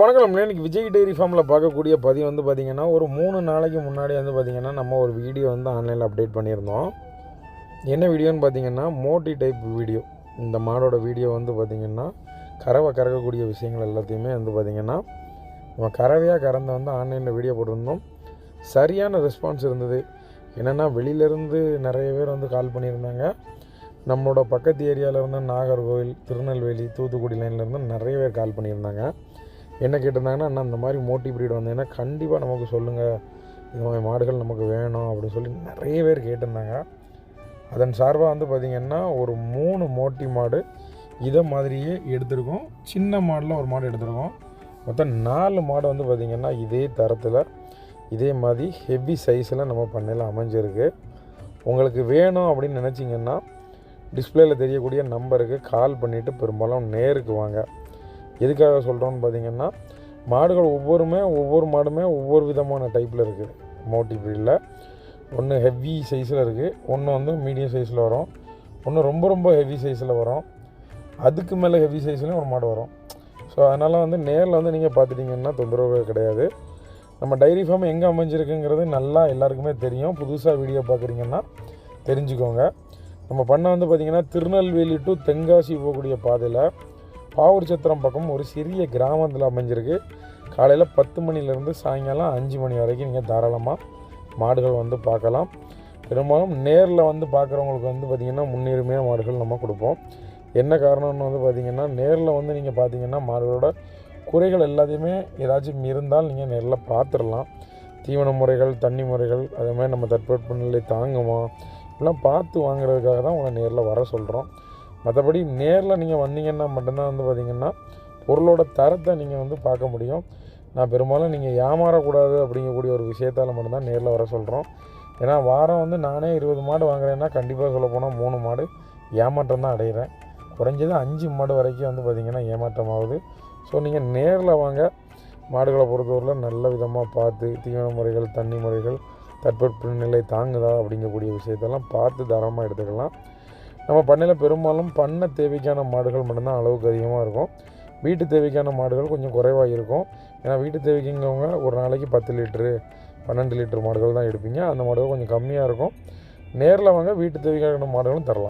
வணக்கம். இன்னைக்கு விஜய் டெய்ரி ஃபார்மில் பார்க்கக்கூடிய பதிவு வந்து பார்த்திங்கன்னா ஒரு மூணு நாளைக்கு முன்னாடி வந்து பார்த்திங்கன்னா நம்ம ஒரு வீடியோ வந்து ஆன்லைனில் அப்டேட் பண்ணியிருந்தோம். என்ன வீடியோன்னு பார்த்தீங்கன்னா மோட்டி டைப் வீடியோ இந்த மாடோட வீடியோ வந்து பார்த்திங்கன்னா கறவை கறக்கக்கூடிய விஷயங்கள் எல்லாத்தையுமே வந்து பார்த்திங்கன்னா நம்ம கறவையாக கறந்து வந்து ஆன்லைனில் வீடியோ போட்டிருந்தோம். சரியான ரெஸ்பான்ஸ் இருந்தது. என்னென்னா வெளியிலேருந்து நிறைய பேர் வந்து கால் பண்ணியிருந்தாங்க. நம்மளோட பக்கத்து ஏரியாவிலேருந்து நாகர்கோவில் திருநெல்வேலி தூத்துக்குடி லைன்லேருந்து நிறைய பேர் கால் பண்ணியிருந்தாங்க. என்ன கேட்டிருந்தாங்கன்னா அண்ணா இந்த மாதிரி மோட்டி பிரீடு வந்தீங்கன்னா கண்டிப்பாக நமக்கு சொல்லுங்கள் இந்த மாதிரி மாடுகள் நமக்கு வேணும் அப்படின்னு சொல்லி நிறைய பேர் கேட்டிருந்தாங்க. அதன் சார்பாக வந்து பார்த்திங்கன்னா ஒரு மூணு மோட்டி மாடு இதை மாதிரியே எடுத்திருக்கோம். சின்ன மாடில் ஒரு மாடு எடுத்திருக்கோம். மொத்தம் நாலு மாடு வந்து பார்த்திங்கன்னா இதே தரத்தில் இதே மாதிரி ஹெவி சைஸில் நம்ம பண்ணையில் அமைஞ்சிருக்கு. உங்களுக்கு வேணும் அப்படின்னு நினச்சிங்கன்னா டிஸ்பிளேயில் தெரியக்கூடிய நம்பருக்கு கால் பண்ணிவிட்டு பெரும்பாலும் நேருக்கு வாங்க. எதுக்காக சொல்கிறோன்னு பார்த்தீங்கன்னா மாடுகள் ஒவ்வொருமே ஒவ்வொரு மாடுமே ஒவ்வொரு விதமான டைப்பில் இருக்குது மோட்டி ப்ரீடில் ஒன்று ஹெவி சைஸில் இருக்குது ஒன்று வந்து மீடியம் சைஸில் வரும். ஒன்று ரொம்ப ரொம்ப ஹெவி சைஸில் வரும். அதுக்கு மேலே ஹெவி சைஸ்லேயும் ஒரு மாடு வரும். ஸோ அதனால் வந்து நேரில் வந்து நீங்கள் பார்த்துட்டிங்கன்னா தொந்தரவு கிடையாது. நம்ம டைரி ஃபார்ம் எங்கே அமைஞ்சிருக்குங்கிறது நல்லா எல்லாருக்குமே தெரியும். புதுசாக வீடியோ பார்க்குறீங்கன்னா தெரிஞ்சுக்கோங்க. நம்ம பண்ண வந்து பார்த்திங்கன்னா திருநெல்வேலி டு தென்காசி போகக்கூடிய பாதையில் பாவூர் சத்திரம் பக்கம் ஒரு சிறிய கிராமத்தில் அமைஞ்சிருக்கு. காலையில் பத்து மணிலேருந்து சாயங்காலம் அஞ்சு மணி வரைக்கும் நீங்கள் தாராளமாக மாடுகள் வந்து பார்க்கலாம். பெரும்பாலும் நேரில் வந்து பார்க்குறவங்களுக்கு வந்து பார்த்திங்கன்னா முன்னுரிமையாக மாடுகள் நம்ம கொடுப்போம். என்ன காரணம்னு வந்து பார்த்திங்கன்னா நேரில் வந்து நீங்கள் பார்த்தீங்கன்னா மாடுகளோட குறைகள் எல்லாத்தையுமே ஏதாச்சும் இருந்தால் நீங்கள் நேரில் பார்த்துடலாம் தீவன முறைகள் தண்ணி முறைகள் அதே மாதிரி நம்ம தட்பவெட்ப நிலை தாங்குமா இப்படிலாம் பார்த்து வாங்குறதுக்காக தான் உங்களை நேரில் வர சொல்கிறோம் மற்றபடி நேரில் நீங்கள் வந்தீங்கன்னா மட்டும்தான் வந்து பார்த்திங்கன்னா பொருளோட தரத்தை நீங்கள் வந்து பார்க்க முடியும். நான் பெரும்பாலும் நீங்கள் ஏமாறக்கூடாது அப்படிங்கக்கூடிய ஒரு விஷயத்தால் மட்டும்தான் நேரில் வர சொல்கிறோம் ஏன்னா வாரம் வந்து நானே இருபது மாடு வாங்குறேன்னா கண்டிப்பாக சொல்ல போனால் மூணு மாடு ஏமாற்றம் தான் அடைகிறேன் குறைஞ்சது அஞ்சு மாடு வரைக்கும் வந்து பார்த்திங்கன்னா ஏமாற்றம் ஆகுது ஸோ நீங்கள் நேரில் வாங்க. மாடுகளை பொறுத்தவரையில் நல்ல விதமாக பார்த்து தீவன முறைகள் தண்ணி முறைகள் தட்பட்ப நிலை தாங்குதா அப்படிங்கக்கூடிய விஷயத்தெல்லாம் பார்த்து தரமாக எடுத்துக்கலாம். நம்ம பண்ணையில் பெரும்பாலும் பண்ணை தேவைக்கான மாடுகள் மட்டும்தான் அளவுக்கு அதிகமாக இருக்கும். வீட்டு தேவைக்கான மாடுகள் கொஞ்சம் குறைவாக இருக்கும். ஏன்னா வீட்டு தேவைக்குங்கவங்க ஒரு நாளைக்கு பத்து லிட்ரு பன்னெண்டு லிட்டர் மாடுகள் தான் எடுப்பீங்க. அந்த மாடுகள் கொஞ்சம் கம்மியாக இருக்கும். நேரில் வாங்க வீட்டு தேவைக்கான மாடுகளும் தரலாம்.